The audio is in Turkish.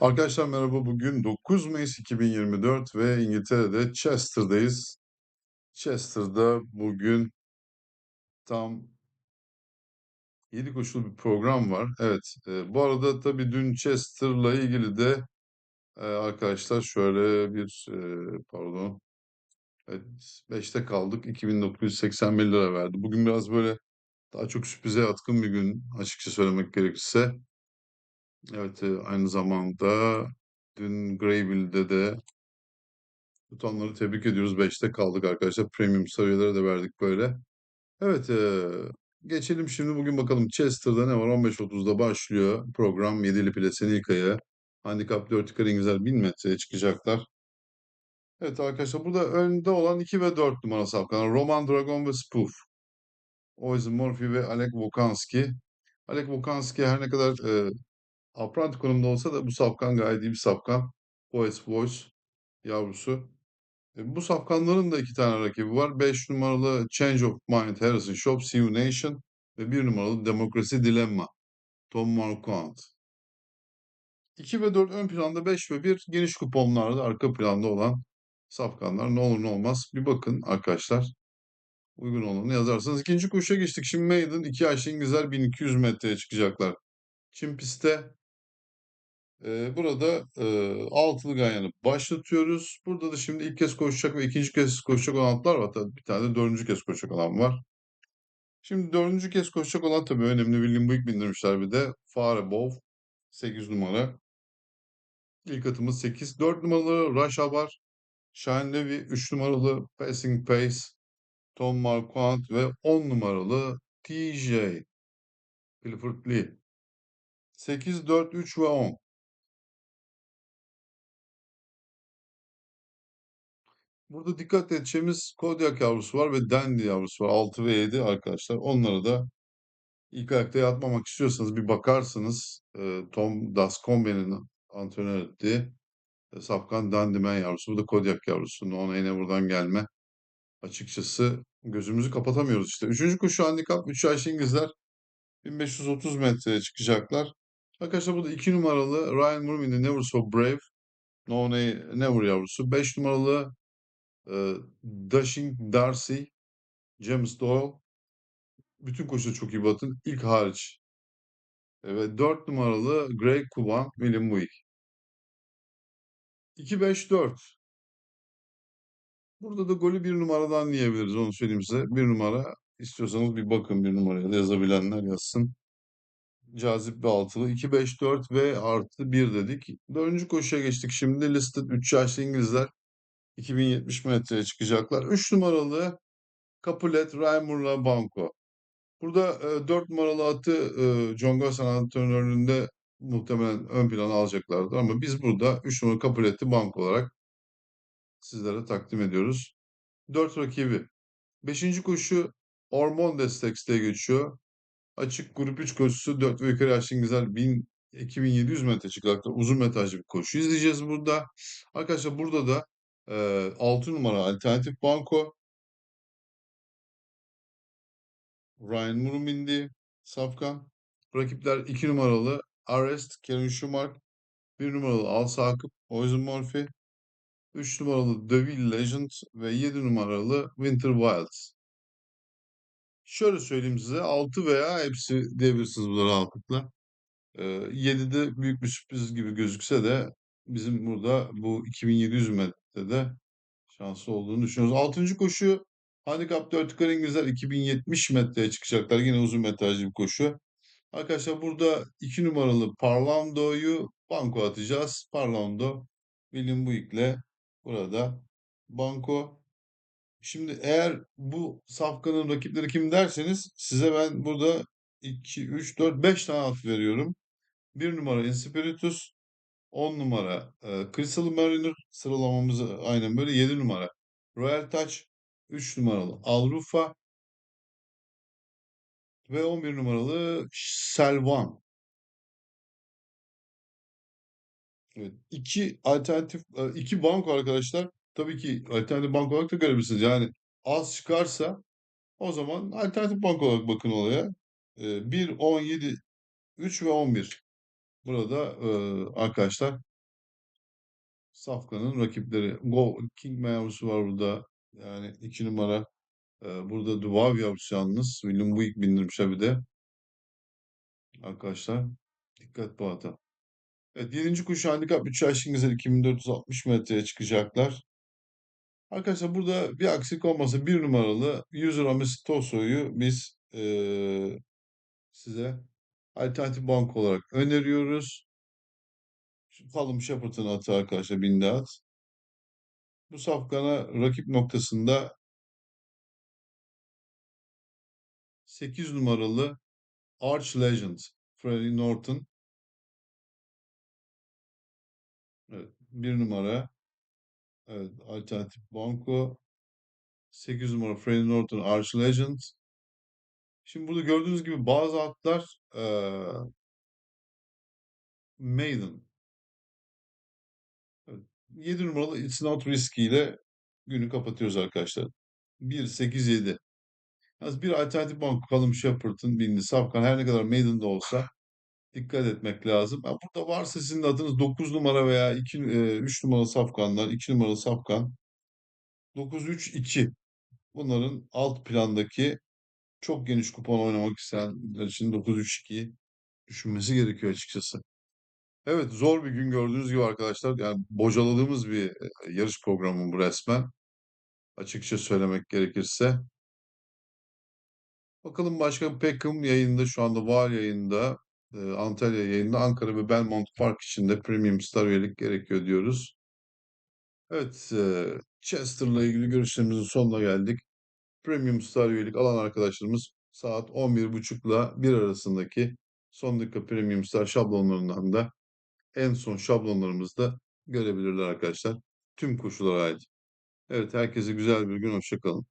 Arkadaşlar merhaba. Bugün 9 Mayıs 2024 ve İngiltere'de Chester'dayız. Chester'da bugün tam 7 koşulu bir program var. Evet, e, bu arada tabii dün Chester'la ilgili de e, arkadaşlar şöyle bir e, pardon evet, 5'te kaldık. 2981 lira verdi. Bugün biraz böyle daha çok sürprize yatkın bir gün açıkça söylemek gerekirse. Evet, e, aynı zamanda dün Greyville'de de Butonları tebrik ediyoruz. 5'te kaldık arkadaşlar. Premium seviyelere de verdik böyle. Evet, geçelim şimdi bugün bakalım Chester'da ne var? 15.30'da başlıyor program. Yedili Ples'in ilk ayağı. Handikap 4 yukarı İngilizler 1000 metreye çıkacaklar. Evet arkadaşlar burada önde olan 2 ve 4 numara safkanlar. Roman Dragon ve Spoof. Oizen Murphy ve Alek Vokanski. Alek Vokanski her ne kadar eee apprenti konumda olsa da bu safkan gayet iyi bir safkan. Poets Voice yavrusu. E, bu safkanların da iki tane rakibi var. 5 numaralı Change of Mind Harrison Shop, Sioux Nation ve 1 numaralı Demokrasi Dilemma Tom Marquand. 2 ve 4 ön planda 5 ve 1 geniş kuponlarda arka planda olan safkanlar ne olur ne olmaz. Bir bakın arkadaşlar. Uygun olanı yazarsanız. ikinci koşuya geçtik. Şimdi Maiden 2 yaşlı İngilizler 1200 metreye çıkacaklar. Çim pistte Burada, eee, altılı ganyanı başlatıyoruz. Burada da şimdi ilk kez koşacak ve ikinci kez koşacak olan atlar var. Tabii bir tane de dördüncü kez koşacak olan var. Şimdi dördüncü kez koşacak olan tabii önemli William Buick bindirmişler bir de. Fare Bov 8 numara. İlk atımız 8. 4 numaralı Rush var. Shine Levy 3 numaralı Passing Pace. Tom Marquand ve 10 numaralı TJ Clifford Lee. 8, 4, 3 ve 10. Burada dikkat edeceğimiz Kodiak yavrusu var ve Dandy yavrusu var. 6 ve 7 arkadaşlar. Onları da ilk ayakta yatmamak istiyorsanız bir bakarsınız. Ee, Tom Dascombe'nin antrenör ettiği e, Safkan Dandyman yavrusu. Bu da Kodiak yavrusu. Ona yine buradan gelme. Açıkçası gözümüzü kapatamıyoruz işte. Üçüncü kuşu handikap 3 yaş İngilizler 1530 metreye çıkacaklar. Arkadaşlar burada 2 numaralı Ryan Murmin'in Never So Brave No Never yavrusu. 5 numaralı e, Dashing Darcy James Doyle bütün koşuda çok iyi batın. İlk hariç. E, ve 4 numaralı Greg Kuban William Buick. 2-5-4. Burada da golü bir numaradan diyebiliriz. Onu söyleyeyim size. Bir numara. istiyorsanız bir bakın bir numaraya da yazabilenler yazsın. Cazip bir altılı. 2-5-4 ve artı 1 dedik. Dördüncü koşuya geçtik. Şimdi listed 3 yaşlı İngilizler 2070 metreye çıkacaklar. 3 numaralı Capulet Raymur'la Banco. Burada e, 4 numaralı atı e, John Gossan antrenörlüğünde muhtemelen ön plana alacaklardır ama biz burada 3 numaralı Capulet'i bank olarak sizlere takdim ediyoruz. 4 rakibi. 5. koşu Ormon Destex diye geçiyor. Açık grup 3 koşusu 4 ve yukarı yaşlı güzel 1000 2700 metre çıkacaklar. Uzun metrajlı bir koşu izleyeceğiz burada. Arkadaşlar burada da e, 6 numara alternatif banko Ryan Moore bindi. Safkan. Rakipler 2 numaralı Arrest, Kevin Schumacher, 1 numaralı Al Sakıp, Poison Murphy, 3 numaralı Devil Legend ve 7 numaralı Winter Wilds. Şöyle söyleyeyim size 6 veya hepsi diyebilirsiniz bu rahatlıkla. Ee, 7'de büyük bir sürpriz gibi gözükse de bizim burada bu 2700 metrede şanslı olduğunu düşünüyoruz. 6. koşu Handicap 4 yukarı İngilizler 2070 metreye çıkacaklar. Yine uzun metrajlı bir koşu. Arkadaşlar burada 2 numaralı Parlando'yu banko atacağız. Parlando William Buick'le burada banko. Şimdi eğer bu safkanın rakipleri kim derseniz size ben burada 2, 3, 4, 5 tane at veriyorum. 1 numara Inspiritus, 10 numara e, Crystal Mariner sıralamamız aynen böyle 7 numara Royal Touch, 3 numaralı Alrufa ve 11 numaralı Selvan. Evet. İki alternatif, iki banko arkadaşlar. Tabii ki alternatif bank olarak da görebilirsiniz. Yani az çıkarsa o zaman alternatif bank olarak bakın olaya. E, 1, 17, 3 ve 11. Burada eee, arkadaşlar Safkan'ın rakipleri. Go King yavrusu var burada. Yani iki numara. Eee, burada Duvav yavrusu yalnız. William Buick bindirmiş bir de. Arkadaşlar dikkat bu ata. Evet 7. kuşu handikap 3 yaşlı güzel 2460 metreye çıkacaklar. Arkadaşlar burada bir aksilik olmasa bir numaralı 100 Ramis Toso'yu biz eee, size alternatif bank olarak öneriyoruz. Şu Callum Shepherd'ın atı arkadaşlar binde at. Bu safkana rakip noktasında 8 numaralı Arch Legend Freddie Norton. Evet, bir numara. Evet, alternatif banko. 8 numara Freddie Norton Arch Legend. Şimdi burada gördüğünüz gibi bazı atlar eee maiden. Evet, 7 numaralı It's Not Risky ile günü kapatıyoruz arkadaşlar. 1, 8, 7. Yalnız bir alternatif banko Callum Shepherd'ın bindiği safkan her ne kadar maiden de olsa dikkat etmek lazım. Ha, burada varsa sizin adınız 9 numara veya 2, 3 numaralı safkanlar, 2 numaralı safkan, 9, 3, 2. Bunların alt plandaki çok geniş kupon oynamak isteyenler için 9, 3, 2'yi düşünmesi gerekiyor açıkçası. Evet zor bir gün gördüğünüz gibi arkadaşlar. Yani bocaladığımız bir e, yarış programı bu resmen. Açıkça söylemek gerekirse. Bakalım başka Peckham yayında şu anda var yayında. e, Antalya yayında Ankara ve Belmont Park içinde Premium Star üyelik gerekiyor diyoruz. Evet e, Chester'la ilgili görüşlerimizin sonuna geldik. Premium Star üyelik alan arkadaşlarımız saat 11.30 ile 1 arasındaki son dakika Premium Star şablonlarından da en son şablonlarımızı da görebilirler arkadaşlar. Tüm koşullara ait. Evet herkese güzel bir gün. Hoşça kalın.